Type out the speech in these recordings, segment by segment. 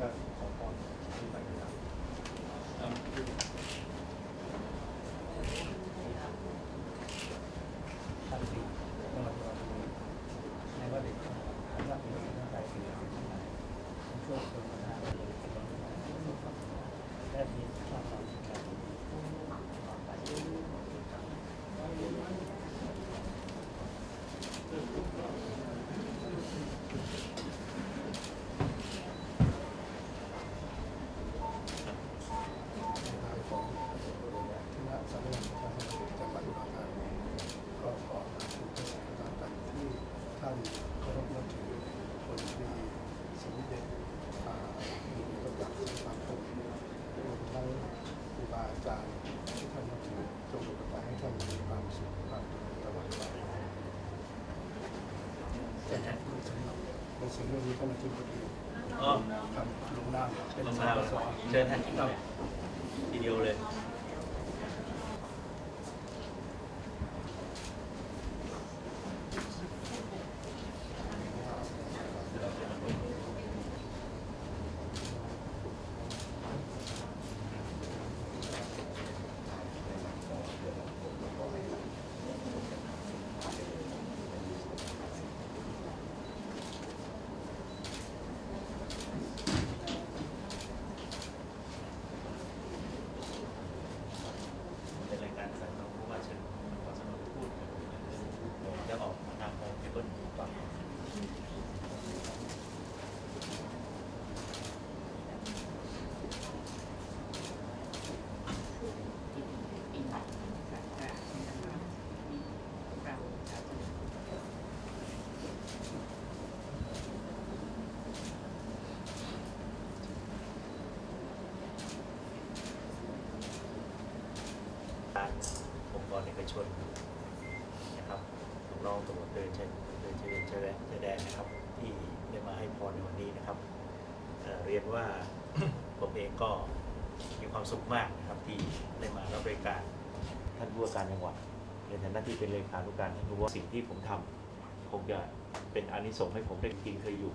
ก็ขอพรที่ไปนะครับท่านที่ต้องรับผิดชอบในว่าเด็กทำที่ร่างกายเสียสิ่งไหนช่วยคนมาได้และมีความสำคัญ ทางของคณะสำนักงานประชาสัมพันธ์จังหวัดอุดรธานีก็ขอถึงประการต่างๆที่ท่านเคารพนับถือคนตรีสมเด็จอ่ามีประจักษ์สิงห์ปางคมรวมทั้งครูบาอาจารย์ที่ท่านนับถือจงประทานให้ท่านมีความสุขความเจริญตลอดไปแต่ท่านผู้สำหรับ หนังสือเรื่องนี้ท่านอธิบดีอ๋อ ครับลงนามเป็นลงสนามสเชิญท่านทีเดียวเลย เป็นรายการสายตรงผู้ว่าเชิญขอสนองพูดผมจะออกนำโมเปเปิลก่อน การองค์กรเอกช นนะครับน้องตำรวจเดินเชิญเดินเชิญเชิญเชิญแดนนะครับ ที่ได้มาให้พรในวันนี้นะครับเเรียนว่าผมเองก็มีความสุขมากนะครับที่ได้มารับบริการท่านผู้ว่าการจังหวัดในฐานะที่เป็นเลขานุการท่านรู้ว่าสิ่งที่ผมทำคงจะเป็นอานิสงส์ให้ผมได้กินเคยอยู่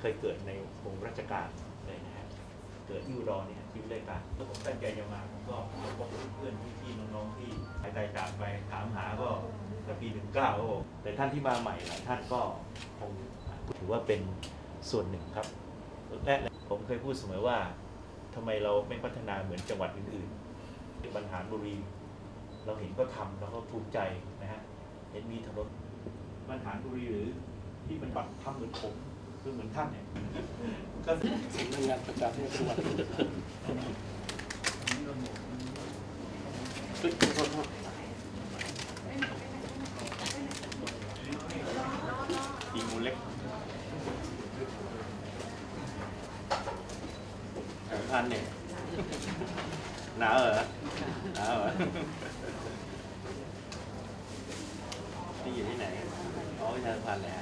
เคยเกิดในวงราชการ กิดที่อุดรเนี่ยที่รายการแล้วผมตั้งใจจะมาผมก็พบเพื่อนพี่ๆน้องๆที่หายใจจากไปถามหาก็แต่ปีหนึ่งเก้าแต่ท่านที่มาใหม่หลายท่านก็คงถือว่าเป็นส่วนหนึ่งครับและผมเคยพูดเสมอว่าทำไมเราไม่พัฒนาเหมือนจังหวัดอื่นๆบรรหารบุรี เราเห็นก็ทำแล้วก็ภูมิใจนะฮะเห็นมีถนนบรรหารบุรีหรือที่มันบัตรทำเหมือนผม คือเหมือนท่านเนี่ยก็สำนักงานประจำจังหวัดอุดรธานีเฮ้ยโทษโทษอีมูเล็กสามพันเนี่ยหนาวเหรอหนาวเหรอนี่อยู่ที่ไหนอ๋อประชาสัมพันธ์แหละ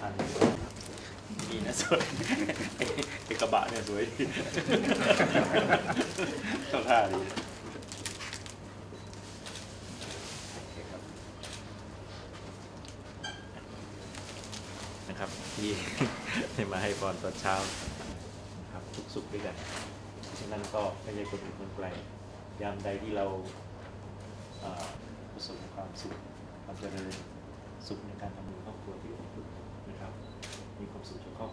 พันนี่นะสวยไอ้กระบะเนี่ยสวยดีเข้าท่าดีนะครับที่ได้มาให้พรตอนเช้าครับทุกสุขด้วยกันฉะนั้นก็ไม่ใช่คนอื่นคนไกลยามใดที่เราประสบความสุข ความเจริญสุขในการทำบุนครอบครัวที่อบอุ่นนะครับ มีความสุขจากครอบ